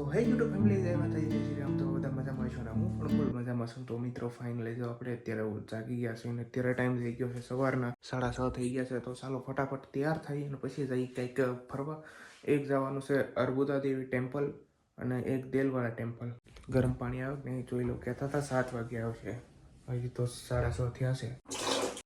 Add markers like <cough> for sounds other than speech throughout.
સો હે YouTube family જય માતાજી, જય શ્રી રામ. તો બધા મજામાં છો ને હું પણ ફૂલ મજામાં છું. તો મિત્રો ફાઇનલી જો આપણે અત્યારે જાગી ગયા છે અને અત્યારે ટાઈમ થઈ ગયો છે સવારના સાડા છ થઈ ગયા છે. તો ચાલો ફટાફટ તૈયાર થઈ અને પછી જઈ કંઈક ફરવા. એક જવાનું છે અર્બુદા દેવી ટેમ્પલ અને એક દેલવાળા ટેમ્પલ. ગરમ પાણી આવે ને જોઈ લો. કહેતા હતા સાત વાગે આવશે. હજી તો સાડા છ થયા છે.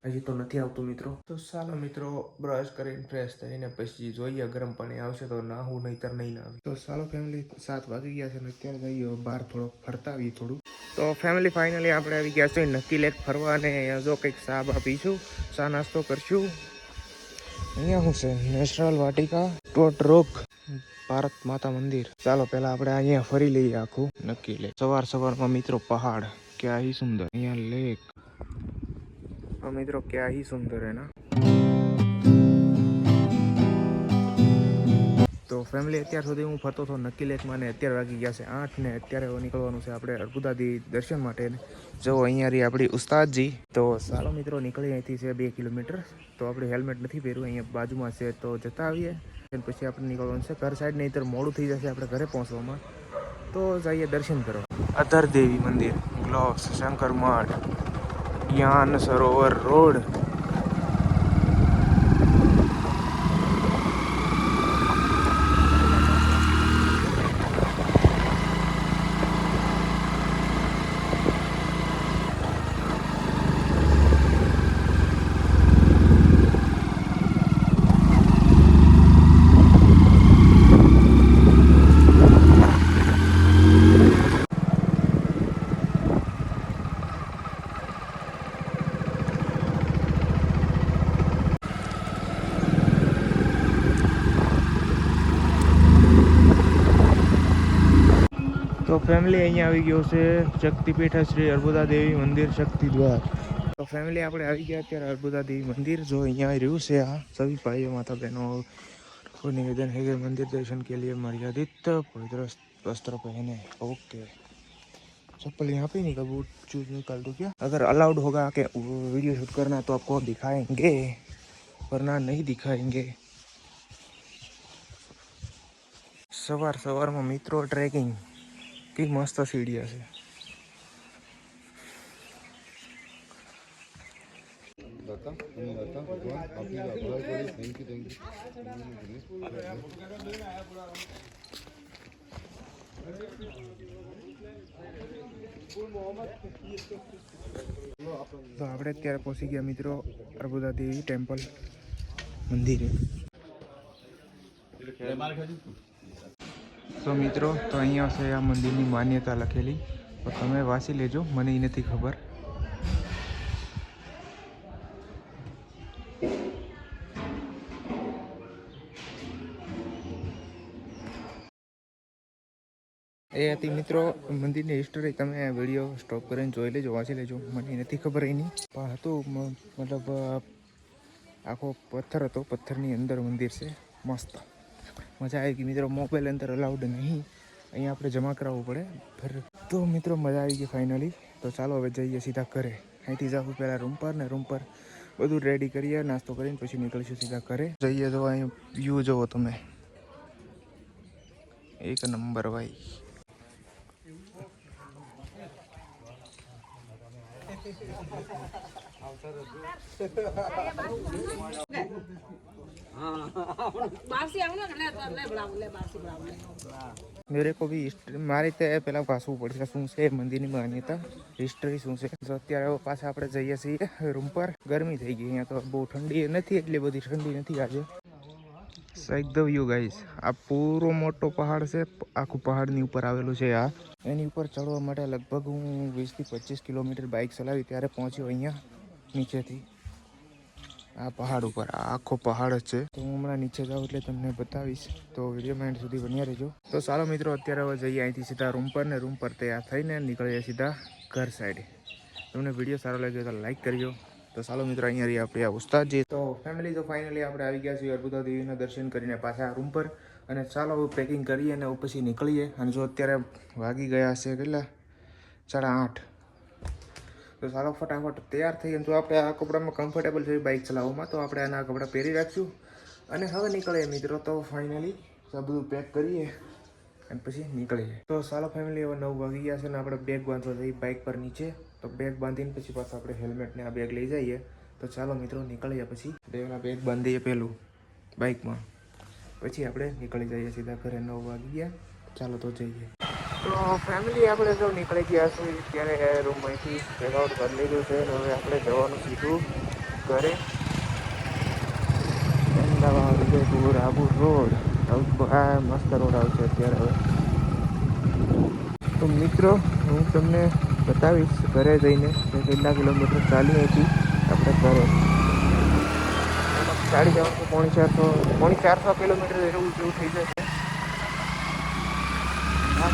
હજી તો નથી આવતું મિત્રો. તો ચાલો મિત્રો બ્રશ કરીને ફ્રેશ થઈને પછી જોઈએ ગરમ પાણી આવશે તો ના હું નહીતર નહીં આવે તો ચાલો ફેમિલી સાત વાગી ગયા છે ને અત્યારે જઈએ બહાર થોડો ફરતા આવીએ થોડું. તો ફેમિલી ફાઇનલી આપણે આવી ગયા છીએ નક્કી લેક ફરવા અને અહીંયા જો કંઈક સાબ આપીશું પીશું ચા નાસ્તો કરશું. અહીંયા શું છે નેશનલ વાટિકા ટોટ રોક ભારત માતા મંદિર. ચાલો પહેલા આપણે અહીંયા ફરી લઈએ આખું. નક્કી લેક સવાર સવારમાં મિત્રો પહાડ ક્યાં હી સુંદર. અહીંયા લેક और मित्रों क्या ही सुंदर है ना તો ફેમિલી અત્યાર સુધી હું ફરતો હતો નક્કી લેકમાં ને અત્યારે વાગી ગયા છે આઠ ને અત્યારે હવે નીકળવાનું છે આપણે અર્બુદાદી દર્શન માટે જો અહીંયા રહી આપણી ઉસ્તાદજી તો ચાલો મિત્રો નીકળી અહીંથી છે બે કિલોમીટર તો આપણે હેલ્મેટ નથી પહેર્યું અહીંયા બાજુમાં છે તો જતા આવીએ અને પછી આપણે નીકળવાનું છે ઘર સાઈડ નહીં તો મોડું થઈ જશે આપણે ઘરે પહોંચવામાં તો જઈએ દર્શન કરવા અધર દેવી મંદિર ગ્લોવ્સ શંકર મઠ ज्ञान सरोवर रोड फेमिली अँ आई ગયો છે, શક્તિપીઠ श्री अर्बुदा देवी मंदिर शक्ति દ્વાર. તો ફેમિલી આપણે अर्बुदा देवी मंदिर जो દેવી મંદિર, જો અહીંયા રહ્યું છે આ સभी को निवेदन है कि मंदिर दर्शन के लिए मर्यादित पवित्र वस्त्र पहने ओके चप्पल यहाँ पे नहीं कबूट चूज़ निकाल दो क्या अगर अलाउड होगा कि वीडियो शूट करना तो आपको दिखाएँगे वरना नहीं दिखाएँगे सवार सवार मित्रों ट्रेकिंग કે મસ્ત સીડિયા છે दाता हम दाता भगवान आपकी आभार करें थैंक यू थैंक તો આપણે અત્યારે પહોંચી ગયા મિત્રો અર્બુદા દેવી ટેમ્પલ મંદિરે તો મિત્રો, તો અહીંયા છે આ મંદિરની માન્યતા લખેલી. તો તમે વાંચી લેજો, મને એ નથી ખબર. એ હતી મિત્રો, મંદિરની હિસ્ટરી તમે વીડિયો સ્ટોપ કરીને જોઈ લેજો, વાંચી લેજો. મને નથી ખબર એની પણ હતું મતલબ, આખો પથ્થર હતો. પથ્થરની અંદર મંદિર છે. મસ્ત. મજા આવી ગઈ. મિત્રો મોબાઈલ અંદર અલાઉડ નહીં. અહીંયા આપણે જમા કરાવવું પડે. ફર તો મિત્રો, મજા આવી ગઈ ફાઇનલી તો ચાલો હવે જઈએ સીધા ઘરે. અહીંથી જાઉં પહેલાં રૂમ પર ને રૂમ પર બધું રેડી કરીએ, નાસ્તો કરીને પછી નીકળીશું સીધા ઘરે. જઈએ તો અહીં વ્યૂ જુઓ તમે. એક નંબર ભાઈ. બારસી મેરે કો history- મારે તે પેલા વાંચવું પડશે શું છે મંદિરની માન્યતા હિસ્ટ્રી શું છે તો અત્યારે પાછા આપણે જઈએ છીએ રૂમ પર ગરમી થઈ ગઈ અહીંયા તો બહુ ઠંડી નથી એટલી બધી ઠંડી નથી આજે એકદમ ધ વ્યૂ ગાઈસ આ પૂરો મોટો પહાડ છે આખું પહાડની ઉપર આવેલું છે આ એની ઉપર ચડવા માટે લગભગ હું વીસથી પચીસ કિલોમીટર બાઇક ચલાવી ત્યારે પહોંચ્યો અહીંયા નીચેથી આ પહાડ ઉપર. આખો પહાડ જ છે. તો હું હમણાં નીચે જાઉં એટલે તમને બતાવીશ. તો વિડીયોમાં એન્ડ સુધી બન્યા રહેજો. તો ચાલો મિત્રો, અત્યારે હવે જઈએ અહીંથી સીધા રૂમ પર ને રૂમ પર તૈયાર થઈને નીકળીએ સીધા ઘર સાઈડ તમને વીડિયો સારો લાગ્યો તો લાઈક કરજો. તો ચાલો મિત્રો, અહીંયા રહીએ આપણે ઉસ્તાદજી. તો ફેમિલી તો ફાઇનલી આપણે આવી ગયા છીએ અર્બુદા દેવીના દર્શન કરીને પાછા રૂમ પર. અને ચાલો પેકિંગ કરીએ અને પછી નીકળીએ. અને જો અત્યારે વાગી ગયા છે કેટલા? સાડા આઠ. તો ચાલો ફટાફટ તૈયાર થઈ તો આપણે આ કપડામાં કમ્ફર્ટેબલ છે બાઇક ચલાવવામાં. તો આપણે આના કપડાં પહેરી રાખશું. અને હવે નીકળીએ મિત્રો. તો ફાઇનલી બધું પેક કરીએ અને પછી નીકળીએ. તો સાલો ફેમિલી હવે નવ વાગી ગયા છે ને આપણે બેગ બાંધવા જઈએ બાઇક પર નીચે. તો બેગ બાંધીને પછી પાછા આપણે હેલ્મેટને આ બેગ લઈ જઈએ. તો ચાલો મિત્રો નીકળીએ પછી. બેગના બેગ બાંધીએ પહેલું બાઇકમાં પછી આપણે નીકળી જઈએ સીધા ઘરે. નવ વાગી ગયા. ચાલો તો જઈએ. તો ફેમિલી આપણે જો નીકળી ગયા છીએ, ત્યારે રૂમમાંથી ચેકઆઉટ કરી લીધું છે અને હવે આપણે જવાનું સીધું ઘરે. અમદાવાદ, ઉદયપુર, આબુ રોડ, આ મસ્ત રોડ આવશે અત્યારે હવે. તો મિત્રો, હું તમને બતાવીશ ઘરે જઈને કેટલા કિલોમીટર ચાલી હતી આપણે ઘરે. જવાનું તો પોણી ચારસો પોણી ચારસો કિલોમીટર એવું જેવું થઈ જશે.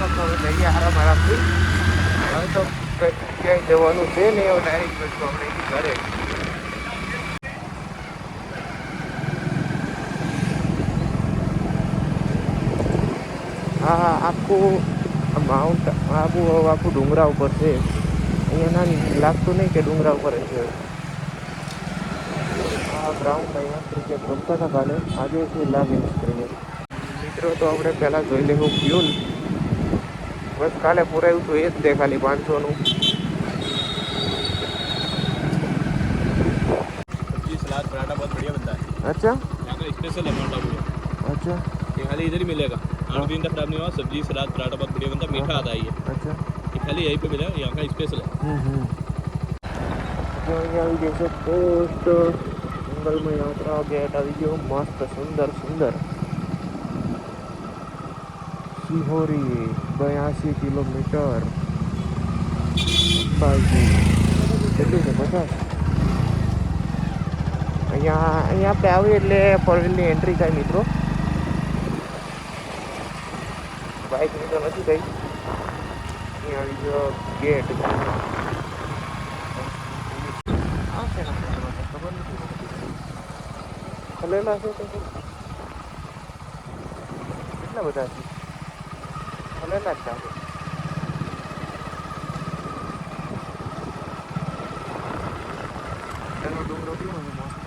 હવે જઈએ આરામ આરામથી હવે તો ક્યાંય જવાનું છે ને એવું ડાયરેક્ટ જશું આપણે આ આખું માઉન્ટ આબુ આખું ડુંગરા ઉપર છે અહીંયા ના લાગતું નહીં કે ડુંગરા ઉપર છે આ ગ્રાઉન્ડ અહીંયા ક્રિકેટ રમતા હતા કાલે આજે શું લાગે મિત્રો તો આપણે પહેલાં જોઈ લેવું ફ્યુલ બસ કાલે પુરાયું હતું એ જ દે ખાલી પાંચસોનું सब्जी सलाद पराठा बहुत बढ़िया बनता है અચ્છા यहाँ का स्पेशल है पराठा पूरा અચ્છા ये खाली इधर ही मिलेगा आठ दिन तक खराब नहीं हुआ सब्जी सलाद पराठा बहुत बढ़िया बनता है मीठा आता है ये અચ્છા ये खाली यहीं पे मिलेगा यहाँ का स्पेशल है હમ હમ જો અહીંયા આવી જશે પોસ્ટ જંગલમાં યાત્રા ગેટ આવી સિહોરી બયાસી કિલોમીટર કેટલું છે પચાસ અહીંયા અહીંયા આપણે આવીએ એટલે ફોર એન્ટ્રી થાય મિત્રો બાઇકની તો નથી થઈ અહીંયા ગેટ ખબર નથી ખલેલા છે કેટલા બધા છે જ લાગે એનો ડુંગરો કેવો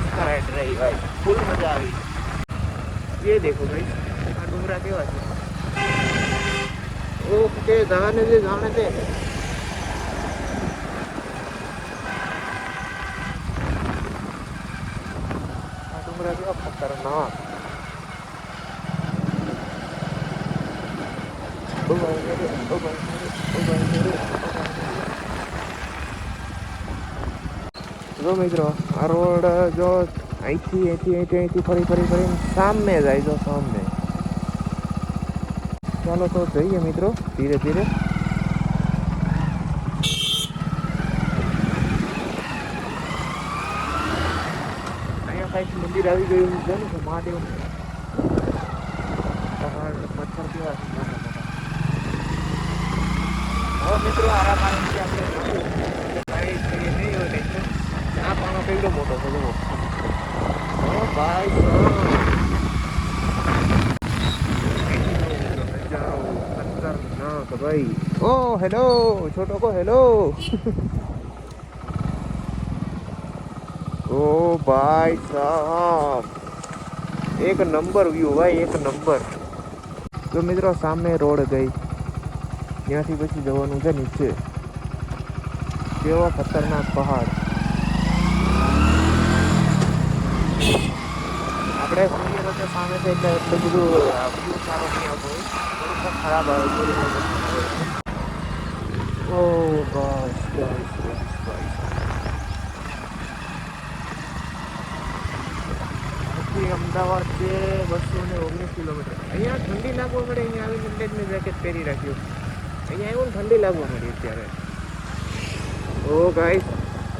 મસ્ત રાઈડ રહી ભાઈ. ફૂલ મજા આવી. એ દેખો ભાઈ, આ ડુંગરા કેવા છે? ઓકે, જાણે છે જાણે છે. આ ડુંગરા કેવા ખતરનાક. Vamos aí. ઓ ભાઈ મેરે, ઓ ભાઈ મેરે, ઓ ભાઈ મેરે. જો મિત્રો આ રોડ જો અહીંથી અહીંથી અહીંથી અહીંથી ફરી ફરી ફરીને સામે જાય જો સામે. ચાલો તો જઈએ મિત્રો ધીરે ધીરે. અહીંયા કાંઈક મંદિર આવી ગયું છે ને તો મહાદેવ. પહાડ ને પથ્થર કેવા છે? મોટા મોટા હવે મિત્રો આરામ આરામથી આપણે જશું. ભાઈ કઈ નહીં હોય નહીં આ પાણો કેવડો મોટો છે જુઓ. ઓ ભાઈ ભાઈ ઓ હેલો છોટો કો હેલો. ઓ ભાઈ સાહેબ. એક નંબર વ્યૂ ભાઈ એક નંબર. તો મિત્રો સામે રોડ ગઈ. ત્યાંથી પછી જવાનું છે નીચે. કેવો ખતરનાક પહાડ આપણે જોઈએ તો તે સામે છે એટલે એટલું બધું વ્યૂ સારો નહીં આવતો હોય થોડુંક ખરાબ આવે થોડુંક આવે ઓ બસ બસ બસ બસ પછી અમદાવાદ છે બસો ને ઓગણીસ કિલોમીટર અહીંયા ઠંડી લાગવા મળે અહીંયા આવીને એટલે જ મેં જેકેટ પહેરી રાખ્યું અહીંયા આવ્યું ને ઠંડી લાગવા મળી અત્યારે ઓ ગાઈસ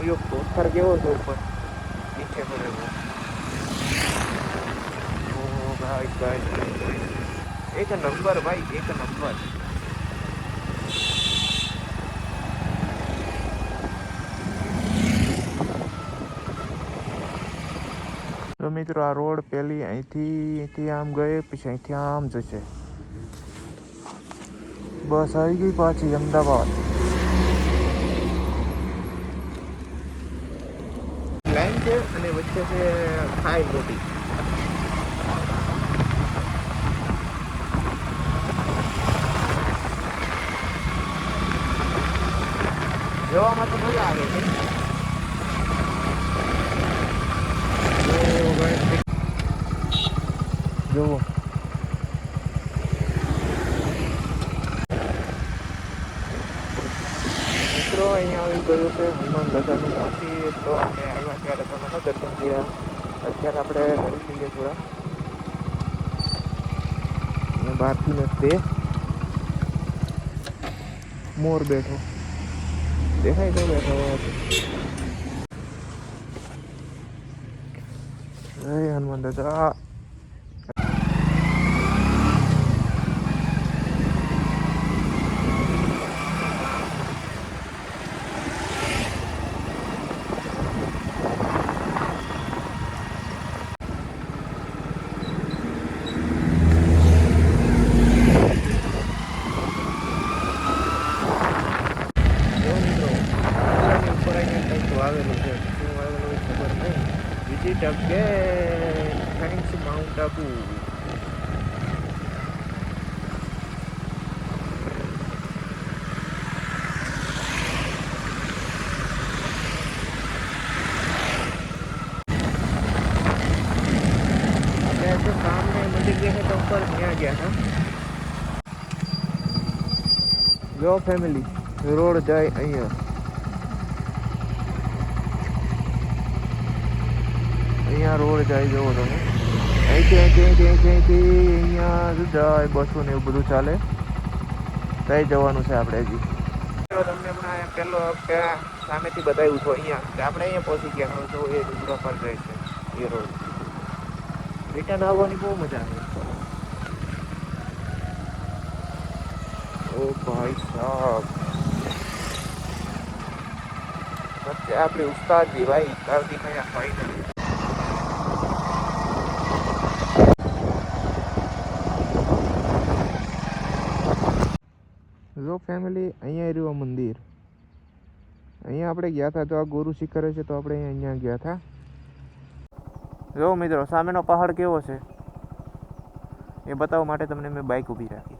ઓયો પથ્થર કેવો છે ઉપર નીચે પડેલો ઓ એક નંબર ભાઈ એક નંબર. તો મિત્રો, આ રોડ પેલી અહીંથી અહીંથી આમ ગઈ પછી અહીંથી આમ જશે. બસ આવી ગઈ પાછી, અમદાવાદ. લાઈન છે અને વચ્ચે છે, ખાઈ મોટી જોવામાં તો મજા આવે છે. જુઓ. મિત્રો અહીંયા આવી ગયું છે હનુમાન દાદાનું મંદિર. તો આપણે આવ્યા ત્યારે તમે ન દર્શન કર્યા. અત્યારે આપણે કરી લઈએ થોડા. બહારથી ને તે મોર બેઠો. દેખાય તો બેઠો જય હનુમાન દાદા જો મિત્રો આની ઉપર અહીંયા કંઈક વાવેલું છે શું વાવેલું એ ખબર નહીં visit again thanks mount Abu આપણે जो જે છે તો ઉપર ત્યાં ગયા હતા. જો ફેમિલી રોડ જાય અહીંયા. અહીંયા રોડ જાય જવો તમે. અહીંથી અહીંથી અહીંથી અહીંથી અહીંયા જુદા બસો ને એવું બધું ચાલે. ત્યાં જવાનું છે આપણે હજી. તમને હમણાં પહેલો સામેથી બતાવ્યું છું અહીંયા. આપણે અહીંયા પહોંચી ગયા. છો એ ગુજરાત પર જાય છે એ રોડ. રિટર્ન આવવાની બહુ મજા આવે. ઓ ભાઈ સાહેબ વચ્ચે આપણે ઉસ્તાદજી ભાઈ કાર્તિક અહીંયા ફાઈનલ જો ફેમિલી અહીંયા રહ્યું મંદિર. અહીંયા આપણે ગયા હતા તો આ ગુરુ શિખર છે તો આપણે અહીંયા ગયા હતા જો મિત્રો, સામેનો પહાડ કેવો છે? એ બતાવવા માટે તમને મેં બાઇક ઊભી રાખી.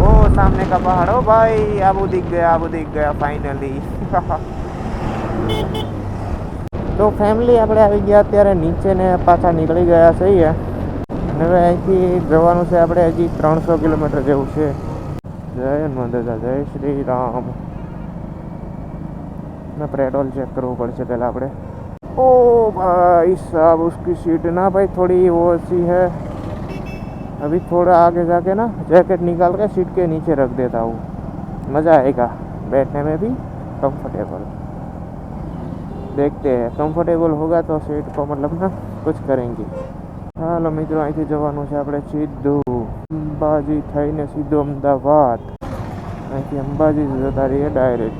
ઓ, સામને કા પહાડ. ઓ ભાઈ, આબુ દીખ ગયા, આબુ દીખ ગયા ફાઇનલી <laughs> તો ફેમિલી આપણે આવી ગયા અત્યારે નીચે ને પાછા નીકળી ગયા છીએ. હવે અહીંથી જવાનું છે આપણે હજી ત્રણસો કિલોમીટર જેવું છે. જય હનુમાનદાદા, જય શ્રી રામ ના પેટ્રોલ ચેક કરવું પડશે પહેલાં આપણે. ओ भाई साहब उसकी सीट ना भाई थोड़ी वो सी है अभी थोड़ा आगे जाके ना जैकेट निकाल के सीट के नीचे रख देता हूँ मज़ा आएगा बैठने में भी कंफर्टेबल देखते हैं कंफर्टेबल होगा तो सीट को मतलब ना कुछ करेंगे હાલો મિત્રો, અહીંથી જવાનું છે આપણે સીધું. અંબાજી થઈને સીધું અમદાવાદ. અહીંથી અંબાજી જતા રહીએ ડાયરેક્ટ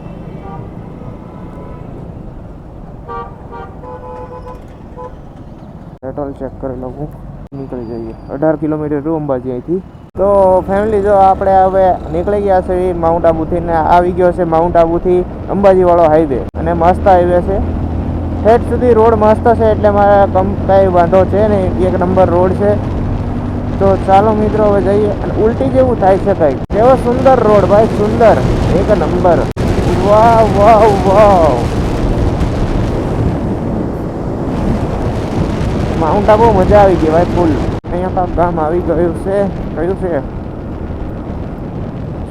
પેટ્રોલ ચેક કરી લઉં નીકળી જઈએ. અઢાર કિલોમીટર રૂ અંબાજી અહીંથી. તો ફેમિલી જો આપણે હવે નીકળી ગયા છે માઉન્ટ આબુથી ને. આવી ગયો છે માઉન્ટ આબુથી અંબાજી વાળો હાઈવે અને મસ્ત હાઈવે છે. ઠેઠ સુધી રોડ મસ્ત છે એટલે મારે કમ કાંઈ વાંધો છે નહીં. એક નંબર રોડ છે. તો ચાલો મિત્રો હવે જઈએ. અને ઉલટી જેવું થાય છે કંઈક. કેવો સુંદર રોડ ભાઈ, સુંદર. એક નંબર. વાહ વાહ વાહ. માઉન્ટ આબુ મજા આવી ગઈ ભાઈ ફૂલ અહીંયા કાંક ગામ આવી ગયું છે. કયું છે?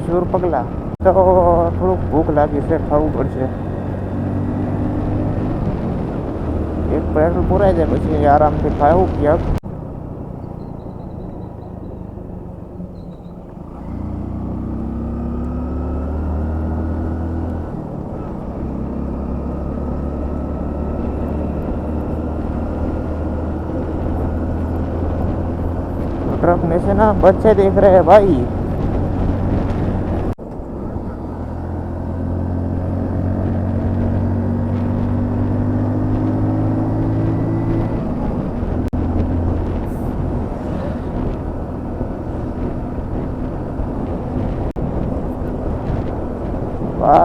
સુર પગલા તો થોડુંક ભૂખ લાગી છે, ખાવું પડશે. एक प्रेशर तो पूरा है जैसे यार हम दिखाया हो कि ट्रक में से ना बच्चे देख रहे हैं भाई।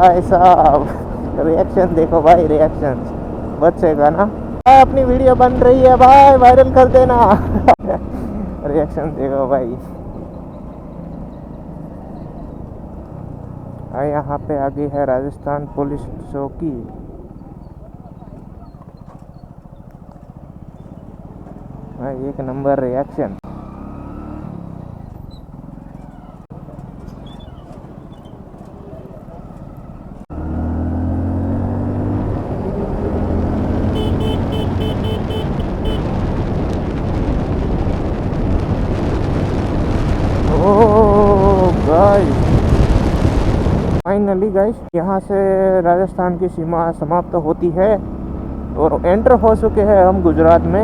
भाई साहब। रिएक्शन देखो भाई रिएक्शन बच्चे का ना? भाई, अपनी वीडियो बन रही है भाई वायरल कर देना। रिएक्शन देखो भाई। यहाँ पे आगे है राजस्थान पुलिस चौकी। एक नंबर रिएक्शन गाइस यहाँ से राजस्थान की सीमा समाप्त होती है और एंटर हो चुके हैं हम गुजरात में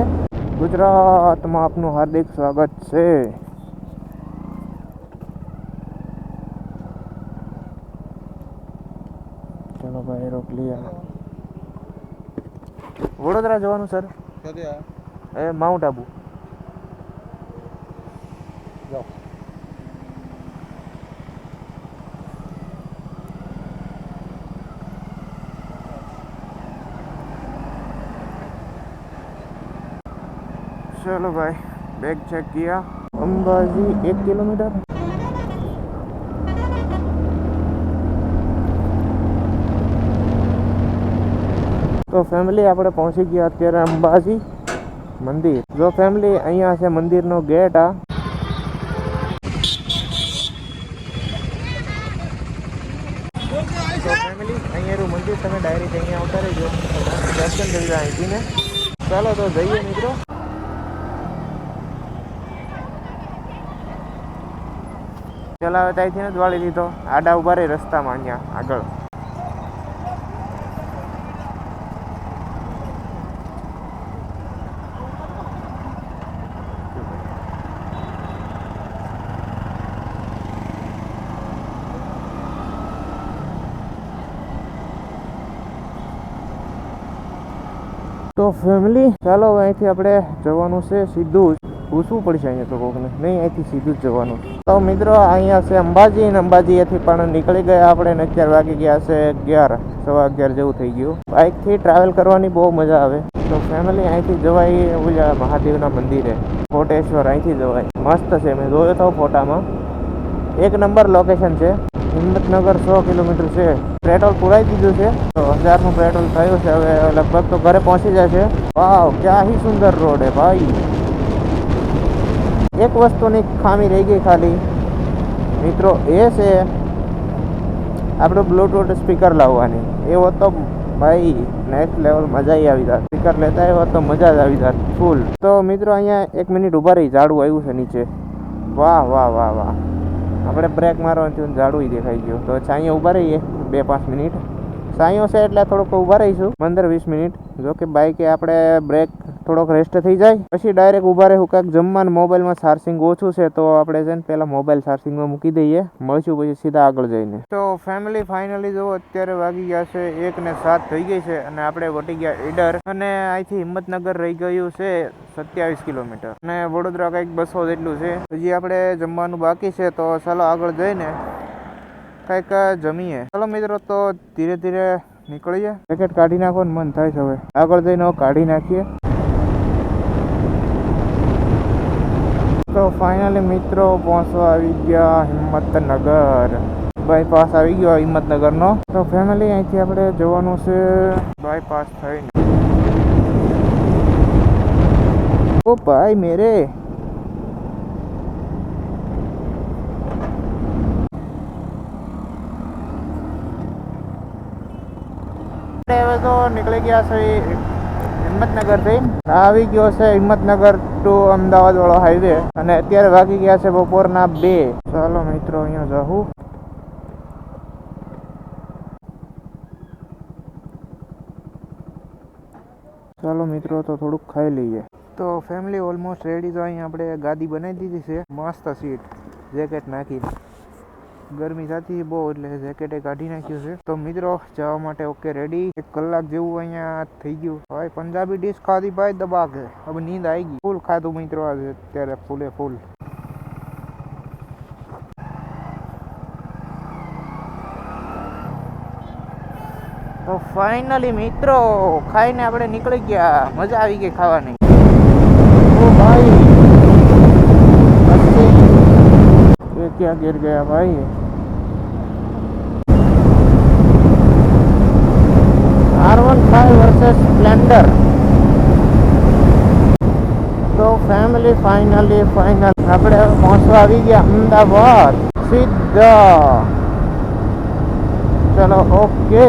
ગુજરાતમાં આપનું હાર્દિક સ્વાગત છે ચલો ભાઈ રોક લિયા વડોદરા જવાનું સર એ માઉન્ટ આબુ જાઓ ચલો ભાઈ બેગ ચેક ગયા અંબાજી એક કિલોમીટર? તો ફેમિલી આપણે પહોંચી ગયા અત્યારે અંબાજી મંદિર. જો ફેમિલી અહીંયા છે મંદિરનો ગેટ આ. તો ફેમિલી અહીંયાનું મંદિર તમે ડાયરેક્ટ અહીંયા ઉતારી જો દર્શન કરી રહ્યા અહીંથી ને. ચાલો તો જઈએ મિત્રો. ચલાવે ત્યાંથી જ વાળી દીધો. આડા ઊભા રહી રસ્તામાં અહીંયા આગળ. તો ફેમિલી ચાલો અહીંથી આપણે જવાનું છે સીધું જ. પૂછવું પડશે અહીંયા તો કોકને. નહીં, અહીંથી સીધું જ જવાનું. તો મિત્રો, અહીંયા છે અંબાજી અને અંબાજીએથી પણ નીકળી ગયા આપણે ને અગિયાર વાગી ગયા છે અગિયાર, સવા અગિયાર જેવું થઈ ગયું. બાઇકથી ટ્રાવેલ કરવાની બહુ મજા આવે. તો ફેમિલી અહીંથી જવાય ઓલા મહાદેવના મંદિરે. કોટેશ્વર અહીંથી જવાય. મસ્ત છે, મેં જોયો તો ફોટામાં. એક નંબર લોકેશન છે. હિંમતનગર સો કિલોમીટર છે. પેટ્રોલ પુરાઈ દીધું છે. તો હજારનું પેટ્રોલ થયું છે. હવે લગભગ તો ઘરે પહોંચી જશે વાવ ક્યાં સુંદર રોડ હે ભાઈ. એક વસ્તુની ખામી રહી ગઈ ખાલી. મિત્રો, એ છે આપણું બ્લૂટૂથ સ્પીકર લાવવાની. એ હોત તો ભાઈ નેક્સ્ટ લેવલ મજા આવી જાત. સ્પીકર લેતા આવ્યો તો મજા જ આવી જાત ફૂલ તો મિત્રો, અહીંયા એક મિનિટ ઊભા રહી, ઝાડું આવ્યું છે નીચે. વાહ વાહ વાહ વાહ. આપણે બ્રેક મારવાનું થયું ને દેખાઈ ગયું. તો અહીંયા ઊભા રહીએ, બે, પાંચ મિનિટ છાંયો છે એટલે થોડોક ઊભા રહીશું. પંદર વીસ મિનિટ. જો કે બાઈકે આપણે બ્રેક થોડોક રેસ્ટ થઈ જાય. પછી ડાયરેક્ટ ઊભા રહેવું. કાંઈક જમવાનું, મોબાઈલમાં ચાર્જિંગ ઓછું છે, તો આપણે છે ને પહેલાં મોબાઈલ ચાર્જિંગમાં મૂકી દઈએ. મળશું પછી સીધા આગળ જઈને. તો ફેમિલી ફાઇનલી જો અત્યારે વાગી ગયા છે એક ને સાત થઈ ગઈ છે અને આપણે વટી ગયા ઈડર. અને અહીંથી હિંમતનગર રહી ગયું છે સત્યાવીસ કિલોમીટર. અને વડોદરા કંઈક બસો જેટલું છે. હજી આપણે જમવાનું બાકી છે, તો ચાલો આગળ જઈને કંઈક જમીએ. ચાલો મિત્રો, તો ધીરે ધીરે નીકળીએ. પેકેટ કાઢી નાખવાનું મન થાય છે હવે. આગળ જઈને કાઢી નાખીએ. તો ફાઇનલી મિત્રો, પહોંચવા આવી ગયા હિંમતનગર. બાયપાસ આવી ગયો હિંમતનગરનો. તો ફેમિલી અહીંથી આપણે જવાનું છે બાયપાસ થઈને. ઓ ભાઈ, મેરે. તો નીકળી ગયા છે હિંમતનગરથી આવી ગયો છે હિંમતનગર ટુ અમદાવાદ વાળો હાઈવે અને અત્યારે વાગી ગયા છે બપોરના બે. ચાલો મિત્રો, અહીંયા જાઉં ચાલો મિત્રો, તો થોડુંક ખાઈ લઈએ. તો ફેમિલી ઓલમોસ્ટ રેડી તો અહીંયા આપણે ગાદી બનાવી દીધી છે. મસ્ત સીટ જેકેટ નાખીને ગરમી થતી બહુ, એટલે જેકેટે કાઢી નાખ્યું છે. તો મિત્રો, જવા માટે ઓકે રેડી એક કલાક જેવું અહીંયા થઈ ગયું. ભાઈ પંજાબી ડીશ ખાધી ભાઈ દબા કે હવે નીંદ આવી ગઈ. ફૂલ ખાધું મિત્રો આજે, અત્યારે ફૂલે ફૂલ. તો ફાઇનલી મિત્રો, ખાઈને આપણે નીકળી ગયા. મજા આવી ગઈ ખાવાની. ઓ ભાઈ ક્યાં ગેર ગયા ભાઈ? R one five versus Splendor તો ફેમિલી ફાઇનલી ફાઇનલ આપણે પહોંચવા આવી ગયા, અમદાવાદ. સીધા ચલો ઓકે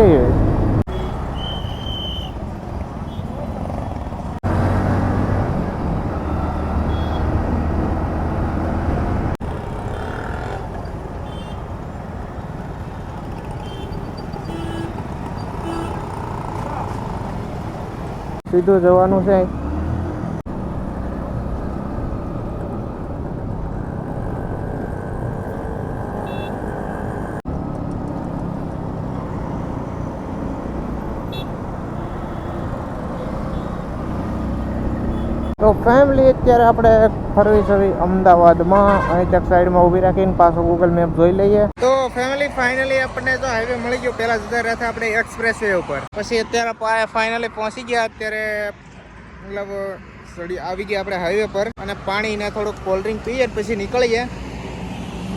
સીધું જવાનું છે. તો ફેમિલી અત્યારે આપણે ફરવી ફરવી અમદાવાદમાં અહીં ચક સાઈડમાં ઊભી રાખીને પાછો ગૂગલ મેપ જોઈ લઈએ. તો ફેમિલી ફાઇનલી આપણને તો હાઈવે મળી ગયો. પહેલા જતા રહ્યા હતા આપણે એક્સપ્રેસ વે ઉપર. પછી અત્યારે ફાઇનલી પહોંચી ગયા. અત્યારે મતલબ, સડી આવી ગયા આપણે હાઈવે પર. અને પાણીને થોડુંક થોડુંક કોલ્ડ્રિંક પીએ પછી નીકળીએ.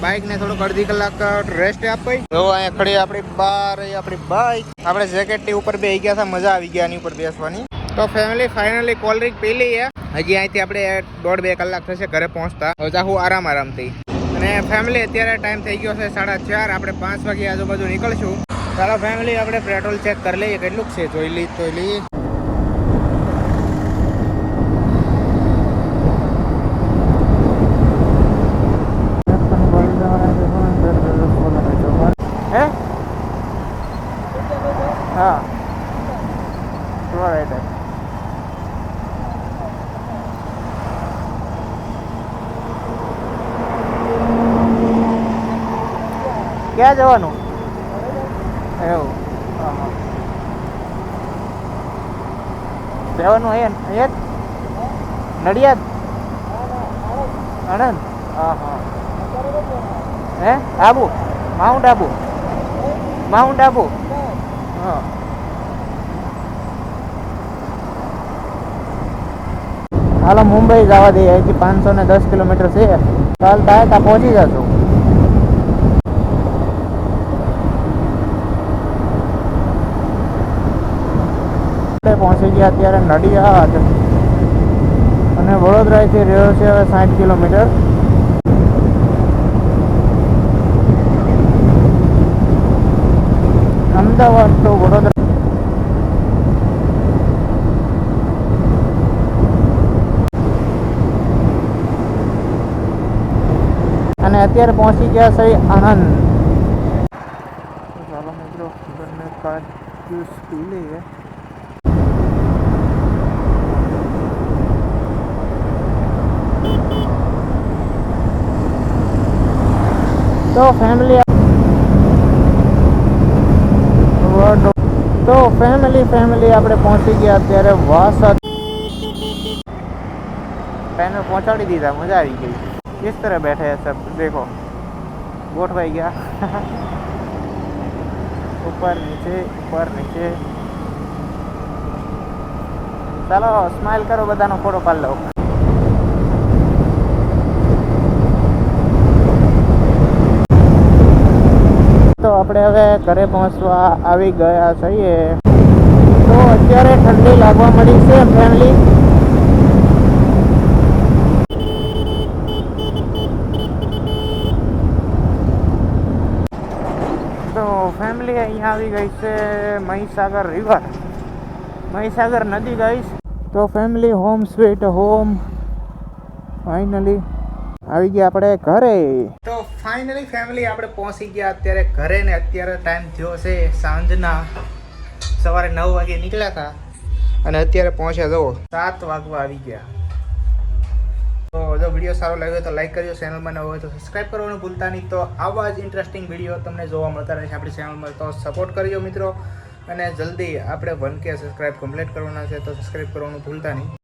બાઇકને થોડુંક અડધી કલાક રેસ્ટ આપી જો અહીંયા ખડી આપણી બાર આપણી બાઇક આપણે જેકેટની ઉપર બે ગયા હતા. મજા આવી ગયા એની ઉપર બેસવાની. તો ફેમિલી ફાઇનલી કોલ્ડ્રિંક પી લઈએ. હજી અહીંથી આપણે દોઢ બે કલાક થશે ઘરે પહોંચતા. હવે જાહું આરામ આરામથી. અને ફેમિલી અત્યારે ટાઈમ થઈ ગયો છે સાડા ચાર, આપણે પાંચ વાગે આજુબાજુ નીકળશું. ચાલો ફેમિલી આપણે પેટ્રોલ ચેક કરી લઈએ, કેટલું છે? જોઈ લઈ જોઈ લઈએ હે હા રાઈટ ક્યાં જવાનું? એવું. જવાનું અહીંયા અહીંયા નડિયાદ? આણંદ? હા? હા હે આબુ? માઉન્ટ આબુ? માઉન્ટ આબુ? હા. હાલો, મુંબઈ જવા દઈએ. અહીંથી પાંચસો ને દસ કિલોમીટર છે. કાલ થાય ત્યાં પહોંચી જશું. ગયા અત્યારે નડિયાદ. અને વડોદરાથી રહ્યો છે હવે સાઠ કિલોમીટર. અમદાવાદ તો વડોદરા. અને અત્યારે પહોંચી ગયા છે આણંદ. ચાલો મિત્રો, બંને કાર જ્યુસ પી લઈએ તો ફેમિલી તો ફેમિલી ફેમિલી આપણે પહોંચી ગયા અત્યારે વાસદ પેનલ પહોંચાડી દીધા મજા આવી ગઈ किस तरह बैठे हैं सब देखो ગોઠવાઈ ગયા ઉપર નીચે ઉપર નીચે ચાલો સ્માઈલ કરો બધાનો ફોટો પાડી લો તો આપણે હવે ઘરે પહોંચવા આવી ગયા છીએ. તો અત્યારે ઠંડી લાગવા મળી છે ફેમિલી તો ફેમિલી અહીંયા આવી ગઈ છે મહીસાગર રિવર મહીસાગર નદી ગઈ તો family home sweet home finally આવી ગયા આપણે ઘરે. તો ફાઇનલી ફેમિલી આપણે પહોંચી ગયા અત્યારે ઘરે ને અત્યારે ટાઈમ થયો છે સાંજના સવારે નવ વાગે નીકળ્યા હતા. અને અત્યારે પહોંચ્યા જવો સાત વાગવા આવી ગયા. તો જો વીડિયો સારો લાગ્યો તો લાઈક કરજો ચેનલમાં ન હોય તો સબસ્ક્રાઈબ કરવાનું ભૂલતા નહીં. તો આવા જ ઇન્ટરેસ્ટિંગ વીડિયો તમને જોવા મળતા રહેશે આપણી ચેનલમાં તો સપોર્ટ કરજો મિત્રો. અને જલ્દી આપણે વન કે સબસ્ક્રાઈબ કમ્પ્લીટ કરવાના છે તો સબસ્ક્રાઈબ કરવાનું ભૂલતા નહીં.